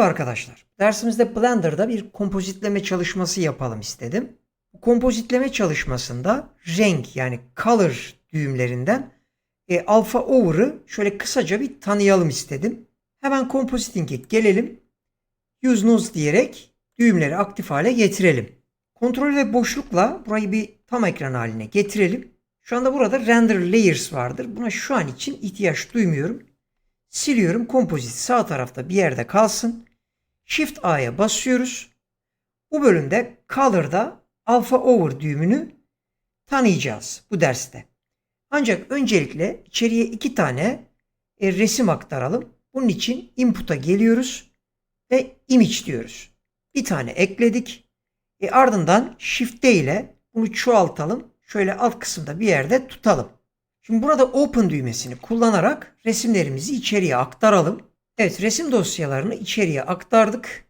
Merhaba arkadaşlar. Dersimizde Blender'da bir kompozitleme çalışması yapalım istedim. Kompozitleme çalışmasında renk yani color düğümlerinden e, alpha over'ı şöyle kısaca bir tanıyalım istedim. Hemen compositing'e gelelim. Use nose diyerek düğümleri aktif hale getirelim. Kontrol ve boşlukla burayı bir tam ekran haline getirelim. Şu anda burada render layers vardır. Buna şu an için ihtiyaç duymuyorum. Siliyorum. Kompozit sağ tarafta bir yerde kalsın. Shift A'ya basıyoruz. Bu bölümde Color'da Alpha Over düğümünü tanıyacağız bu derste. Ancak öncelikle içeriye iki tane e, resim aktaralım. Bunun için Input'a geliyoruz ve Image diyoruz. Bir tane ekledik. E, ardından Shift D ile bunu çoğaltalım. Şöyle alt kısımda bir yerde tutalım. Şimdi burada Open düğmesini kullanarak resimlerimizi içeriye aktaralım. Evet resim dosyalarını içeriye aktardık.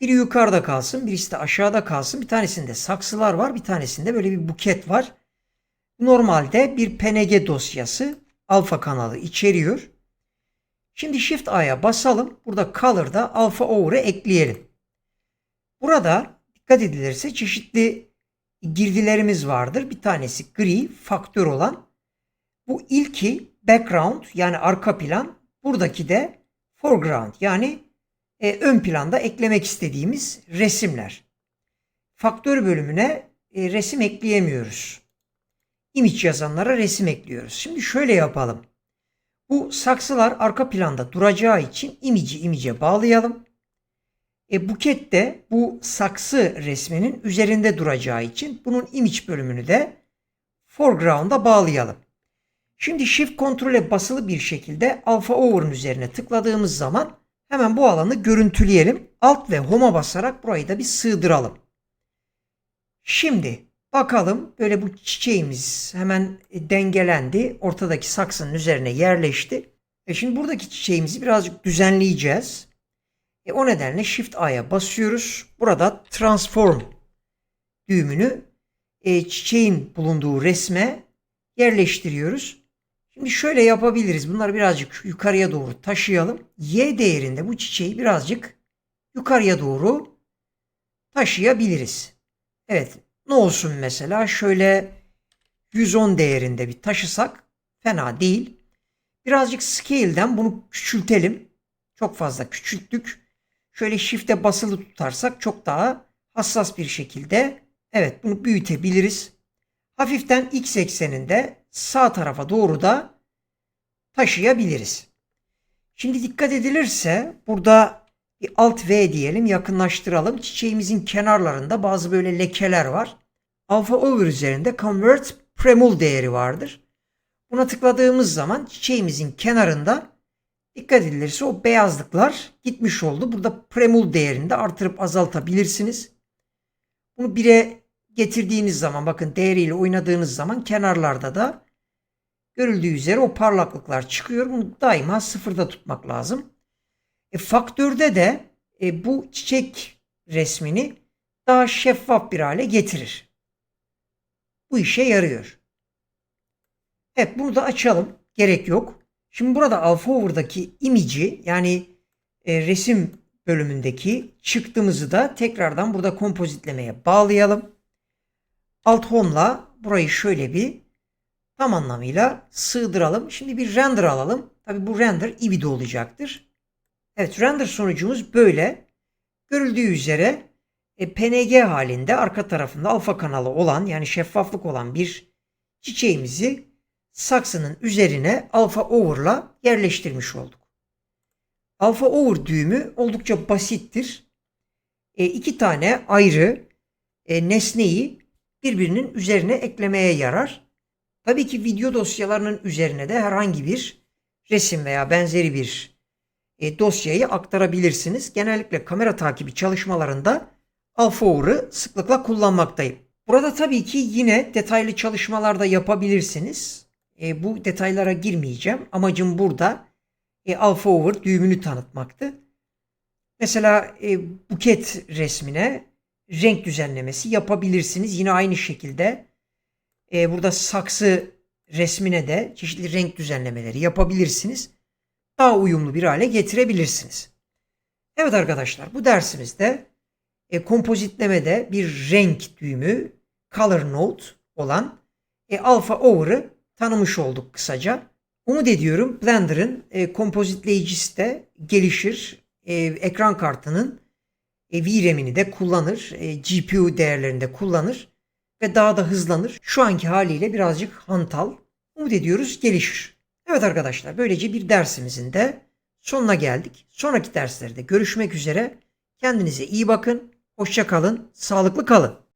Biri yukarıda kalsın, birisi de aşağıda kalsın. Bir tanesinde saksılar var, bir tanesinde böyle bir buket var. Normalde bir PNG dosyası alfa kanalı içeriyor. Şimdi Shift A'ya basalım. Burada Color'da alfa over'ı ekleyelim. Burada dikkat edilirse çeşitli girdilerimiz vardır. Bir tanesi gri, faktör olan. Bu ilki background yani arka plan. Buradaki de foreground yani e, ön planda eklemek istediğimiz resimler. Faktör bölümüne e, resim ekleyemiyoruz. Image yazanlara resim ekliyoruz. Şimdi şöyle yapalım. Bu saksılar arka planda duracağı için image'i image'e bağlayalım. E, buket de bu saksı resminin üzerinde duracağı için bunun image bölümünü de foreground'a bağlayalım. Şimdi Shift Ctrl'e basılı bir şekilde Alpha Over'ın üzerine tıkladığımız zaman hemen bu alanı görüntüleyelim. Alt ve Home'a basarak burayı da bir sığdıralım. Şimdi bakalım böyle bu çiçeğimiz hemen dengelendi. Ortadaki saksının üzerine yerleşti. E şimdi buradaki çiçeğimizi birazcık düzenleyeceğiz. E o nedenle Shift A'ya basıyoruz. Burada Transform düğümünü e, çiçeğin bulunduğu resme yerleştiriyoruz. Şimdi şöyle yapabiliriz. Bunları birazcık yukarıya doğru taşıyalım. Y değerinde bu çiçeği birazcık yukarıya doğru taşıyabiliriz. Evet. Ne olsun mesela şöyle 110 değerinde bir taşısak fena değil. Birazcık scale'den bunu küçültelim. Çok fazla küçülttük. Şöyle shift'e basılı tutarsak çok daha hassas bir şekilde evet bunu büyütebiliriz. Hafiften x ekseninde sağ tarafa doğru da taşıyabiliriz. Şimdi dikkat edilirse burada bir alt V diyelim yakınlaştıralım. Çiçeğimizin kenarlarında bazı böyle lekeler var. Alpha over üzerinde convert premul değeri vardır. Buna tıkladığımız zaman çiçeğimizin kenarında dikkat edilirse o beyazlıklar gitmiş oldu. Burada premul değerini de artırıp azaltabilirsiniz. Bunu 1'e getirdiğiniz zaman bakın değeriyle oynadığınız zaman kenarlarda da görüldüğü üzere o parlaklıklar çıkıyor. Bunu daima sıfırda tutmak lazım. E, faktörde de e, bu çiçek resmini daha şeffaf bir hale getirir. Bu işe yarıyor. Evet bunu da açalım. Gerek yok. Şimdi burada Alpha Over'daki image'i yani e, resim bölümündeki çıktığımızı da tekrardan burada kompozitlemeye bağlayalım. Alt Home'la burayı şöyle bir tam anlamıyla sığdıralım. Şimdi bir render alalım. Tabi bu render IBI'de olacaktır. Evet render sonucumuz böyle. Görüldüğü üzere e, PNG halinde arka tarafında alfa kanalı olan yani şeffaflık olan bir çiçeğimizi saksının üzerine alfa over'la yerleştirmiş olduk. Alfa over düğümü oldukça basittir. E, iki tane ayrı e, nesneyi birbirinin üzerine eklemeye yarar. Tabii ki video dosyalarının üzerine de herhangi bir resim veya benzeri bir e, dosyayı aktarabilirsiniz. Genellikle kamera takibi çalışmalarında Alpha Over'ı sıklıkla kullanmaktayım. Burada tabii ki yine detaylı çalışmalar da yapabilirsiniz. E, bu detaylara girmeyeceğim. Amacım burada e, Alpha Over düğümünü tanıtmaktı. Mesela e, buket resmine renk düzenlemesi yapabilirsiniz. Yine aynı şekilde e, burada saksı resmine de çeşitli renk düzenlemeleri yapabilirsiniz. Daha uyumlu bir hale getirebilirsiniz. Evet arkadaşlar bu dersimizde e, kompozitlemede bir renk düğümü color node olan e, alpha over'ı tanımış olduk kısaca. Umut ediyorum Blender'ın e, kompozitleyicisi de gelişir. E, ekran kartının e, VRAM'ini de kullanır. E, GPU değerlerini de kullanır. Ve daha da hızlanır. Şu anki haliyle birazcık hantal. Umut ediyoruz gelişir. Evet arkadaşlar böylece bir dersimizin de sonuna geldik. Sonraki derslerde görüşmek üzere. Kendinize iyi bakın. Hoşça kalın. Sağlıklı kalın.